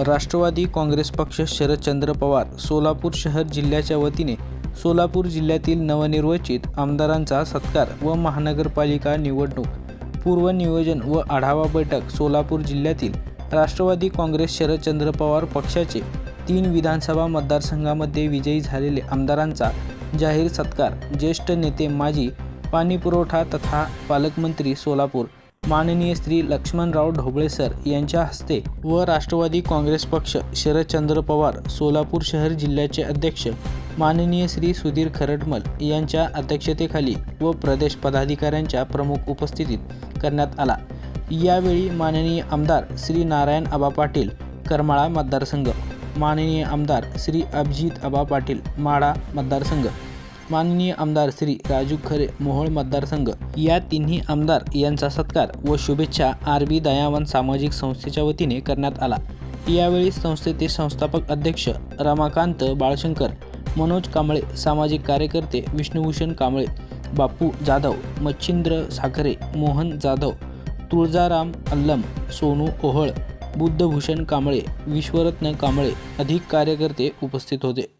राष्ट्रवादी काँग्रेस पक्ष शरदचंद्र पवार सोलापूर शहर जिल्ह्याच्या वतीने सोलापूर जिल्ह्यातील नवनिर्वचित आमदारांचा सत्कार व महानगरपालिका निवडणूक पूर्वनियोजन व आढावा बैठक सोलापूर जिल्ह्यातील राष्ट्रवादी काँग्रेस शरदचंद्र पवार पक्षाचे तीन विधानसभा मतदारसंघामध्ये विजयी झालेले आमदारांचा जाहीर सत्कार ज्येष्ठ नेते माजी पाणीपुरवठा तथा पालकमंत्री सोलापूर माननीय श्री लक्ष्मणराव ढोबळे सर यांच्या हस्ते व राष्ट्रवादी काँग्रेस पक्ष शरदचंद्र पवार सोलापूर शहर जिल्ह्याचे अध्यक्ष माननीय श्री सुधीर खरटमल यांच्या अध्यक्षतेखाली व प्रदेश पदाधिकाऱ्यांच्या प्रमुख उपस्थितीत करण्यात आला. यावेळी माननीय आमदार श्री नारायण आबा पाटील करमाळा मतदारसंघ माननीय आमदार श्री अभिजित आबा पाटील माडा मतदारसंघ माननीय आमदार श्री राजू खरे मोहोळ मतदारसंघ या तिन्ही आमदार यांचा सत्कार व शुभेच्छा आर बी दयावन सामाजिक संस्थेच्या वतीने करण्यात आला. यावेळी संस्थेचे संस्थापक अध्यक्ष रमाकांत बाळशंकर मनोज कांबळे सामाजिक कार्यकर्ते विष्णुभूषण कांबळे बापू जाधव मच्छिंद्र साखरे मोहन जाधव तुळजाराम अल्लम सोनू ओहळ बुद्धभूषण कांबळे विश्वरत्न कांबळे अधिक कार्यकर्ते उपस्थित होते.